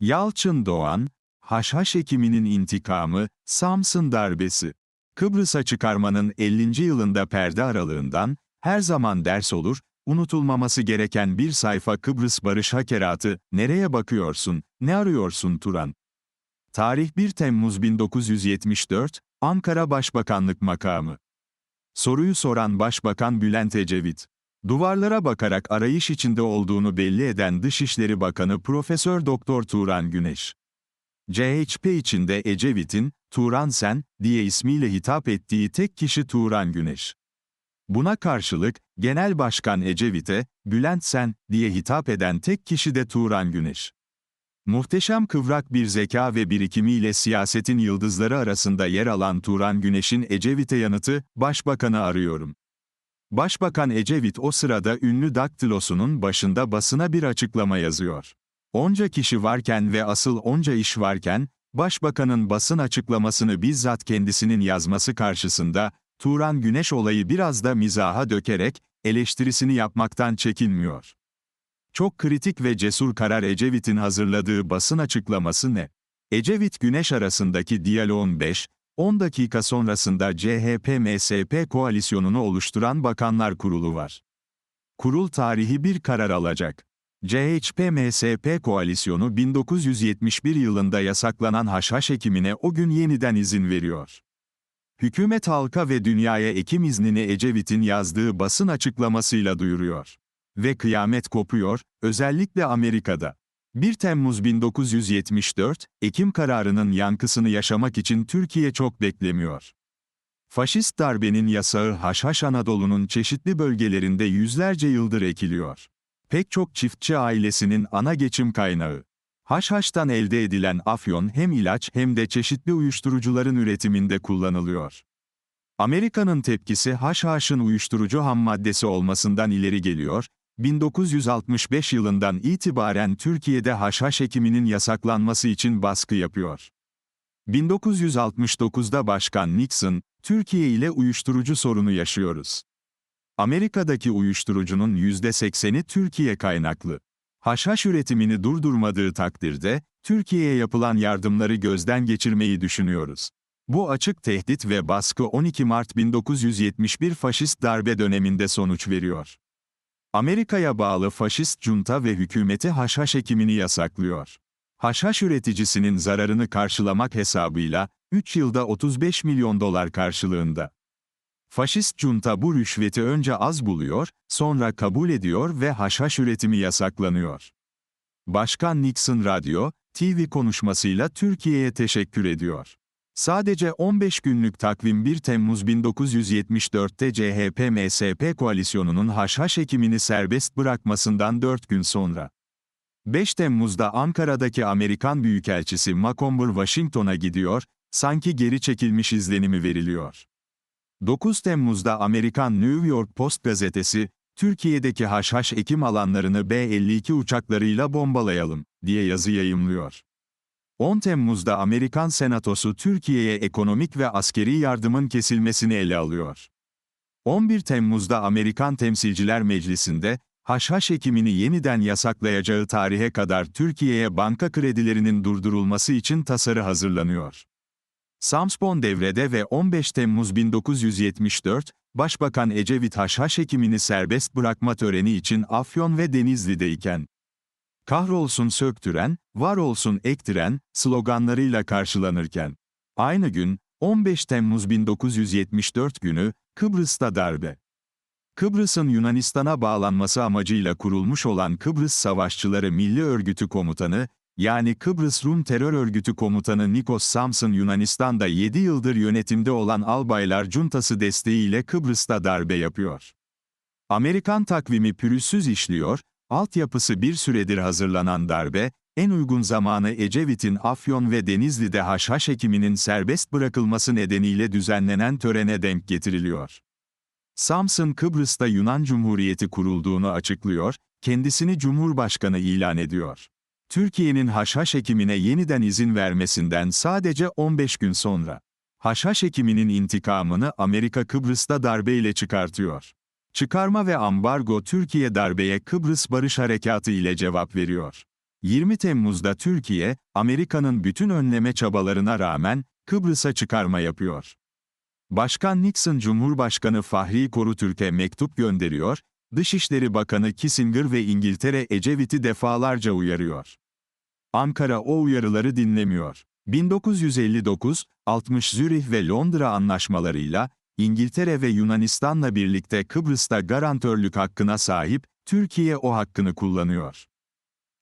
Yalçın Doğan, Haşhaş ekiminin intikamı, Samsun darbesi. Kıbrıs'a çıkarmanın 50. yılında perde aralığından, her zaman ders olur, unutulmaması gereken bir sayfa Kıbrıs Barış Hakeratı, nereye bakıyorsun, ne arıyorsun Turan? Tarih 1 Temmuz 1974, Ankara Başbakanlık Makamı. Soruyu soran Başbakan Bülent Ecevit. Duvarlara bakarak arayış içinde olduğunu belli eden Dışişleri Bakanı Profesör Doktor Turan Güneş. CHP içinde Ecevit'in, Turan sen, diye ismiyle hitap ettiği tek kişi Turan Güneş. Buna karşılık, Genel Başkan Ecevit'e, Bülent sen, diye hitap eden tek kişi de Turan Güneş. Muhteşem kıvrak bir zeka ve birikimiyle siyasetin yıldızları arasında yer alan Turan Güneş'in Ecevit'e yanıtı, Başbakanı arıyorum. Başbakan Ecevit o sırada ünlü daktilosunun başında basına bir açıklama yazıyor. Onca kişi varken ve asıl onca iş varken, Başbakanın basın açıklamasını bizzat kendisinin yazması karşısında, Turan Güneş olayı biraz da mizaha dökerek, eleştirisini yapmaktan çekinmiyor. Çok kritik ve cesur karar Ecevit'in hazırladığı basın açıklaması ne? Ecevit-Güneş arasındaki diyaloğun 5, 10 dakika sonrasında CHP-MSP koalisyonunu oluşturan Bakanlar Kurulu var. Kurul tarihi bir karar alacak. CHP-MSP koalisyonu 1971 yılında yasaklanan haşhaş ekimine o gün yeniden izin veriyor. Hükümet halka ve dünyaya ekim iznini Ecevit'in yazdığı basın açıklamasıyla duyuruyor. Ve kıyamet kopuyor, özellikle Amerika'da. 1 Temmuz 1974, Ekim kararının yankısını yaşamak için Türkiye çok beklemiyor. Faşist darbenin yasağı Haşhaş Anadolu'nun çeşitli bölgelerinde yüzlerce yıldır ekiliyor. Pek çok çiftçi ailesinin ana geçim kaynağı. Haşhaştan elde edilen afyon hem ilaç hem de çeşitli uyuşturucuların üretiminde kullanılıyor. Amerika'nın tepkisi haşhaşın uyuşturucu ham maddesi olmasından ileri geliyor, 1965 yılından itibaren Türkiye'de haşhaş ekiminin yasaklanması için baskı yapıyor. 1969'da Başkan Nixon, Türkiye ile uyuşturucu sorunu yaşıyoruz. Amerika'daki uyuşturucunun %80'i Türkiye kaynaklı. Haşhaş üretimini durdurmadığı takdirde, Türkiye'ye yapılan yardımları gözden geçirmeyi düşünüyoruz. Bu açık tehdit ve baskı 12 Mart 1971 faşist darbe döneminde sonuç veriyor. Amerika'ya bağlı faşist junta ve hükümeti haşhaş ekimini yasaklıyor. Haşhaş üreticisinin zararını karşılamak hesabıyla, 3 yılda 35 milyon dolar karşılığında. Faşist junta bu rüşveti önce az buluyor, sonra kabul ediyor ve haşhaş üretimi yasaklanıyor. Başkan Nixon radyo, TV konuşmasıyla Türkiye'ye teşekkür ediyor. Sadece 15 günlük takvim 1 Temmuz 1974'te CHP-MSP koalisyonunun haşhaş ekimini serbest bırakmasından 4 gün sonra. 5 Temmuz'da Ankara'daki Amerikan Büyükelçisi Macomber Washington'a gidiyor, sanki geri çekilmiş izlenimi veriliyor. 9 Temmuz'da Amerikan New York Post gazetesi, Türkiye'deki haşhaş ekim alanlarını B-52 uçaklarıyla bombalayalım, diye yazı yayımlıyor. 10 Temmuz'da Amerikan Senatosu Türkiye'ye ekonomik ve askeri yardımın kesilmesini ele alıyor. 11 Temmuz'da Amerikan Temsilciler Meclisi'nde, haşhaş ekimini yeniden yasaklayacağı tarihe kadar Türkiye'ye banka kredilerinin durdurulması için tasarı hazırlanıyor. Samspon devrede ve 15 Temmuz 1974, Başbakan Ecevit haşhaş ekimini serbest bırakma töreni için Afyon ve Denizli'deyken, kahrolsun söktüren, var olsun ektiren, sloganlarıyla karşılanırken, aynı gün, 15 Temmuz 1974 günü, Kıbrıs'ta darbe. Kıbrıs'ın Yunanistan'a bağlanması amacıyla kurulmuş olan Kıbrıs Savaşçıları Milli Örgütü Komutanı, yani Kıbrıs Rum Terör Örgütü Komutanı Nikos Samson Yunanistan'da 7 yıldır yönetimde olan albaylar cuntası desteğiyle Kıbrıs'ta darbe yapıyor. Amerikan takvimi pürüzsüz işliyor, altyapısı bir süredir hazırlanan darbe, en uygun zamanı Ecevit'in Afyon ve Denizli'de haşhaş ekiminin serbest bırakılması nedeniyle düzenlenen törene denk getiriliyor. Samson Kıbrıs'ta Yunan Cumhuriyeti kurulduğunu açıklıyor, kendisini Cumhurbaşkanı ilan ediyor. Türkiye'nin haşhaş ekimine yeniden izin vermesinden sadece 15 gün sonra. Haşhaş ekiminin intikamını Amerika Kıbrıs'ta darbeyle çıkartıyor. Çıkarma ve ambargo Türkiye darbeye Kıbrıs Barış Harekatı ile cevap veriyor. 20 Temmuz'da Türkiye, Amerika'nın bütün önleme çabalarına rağmen Kıbrıs'a çıkarma yapıyor. Başkan Nixon Cumhurbaşkanı Fahri Korutürk'e mektup gönderiyor, Dışişleri Bakanı Kissinger ve İngiltere Ecevit'i defalarca uyarıyor. Ankara o uyarıları dinlemiyor. 1959, 60 Zürih ve Londra anlaşmalarıyla, İngiltere ve Yunanistan'la birlikte Kıbrıs'ta garantörlük hakkına sahip, Türkiye o hakkını kullanıyor.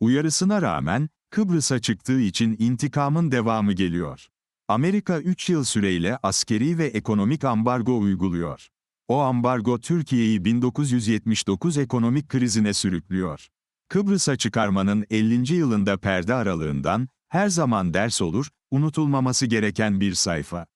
Uyarısına rağmen, Kıbrıs'a çıktığı için intikamın devamı geliyor. Amerika 3 yıl süreyle askeri ve ekonomik ambargo uyguluyor. O ambargo Türkiye'yi 1979 ekonomik krizine sürüklüyor. Kıbrıs'a çıkarmanın 50. yılında perde aralığından, her zaman ders olur, unutulmaması gereken bir sayfa.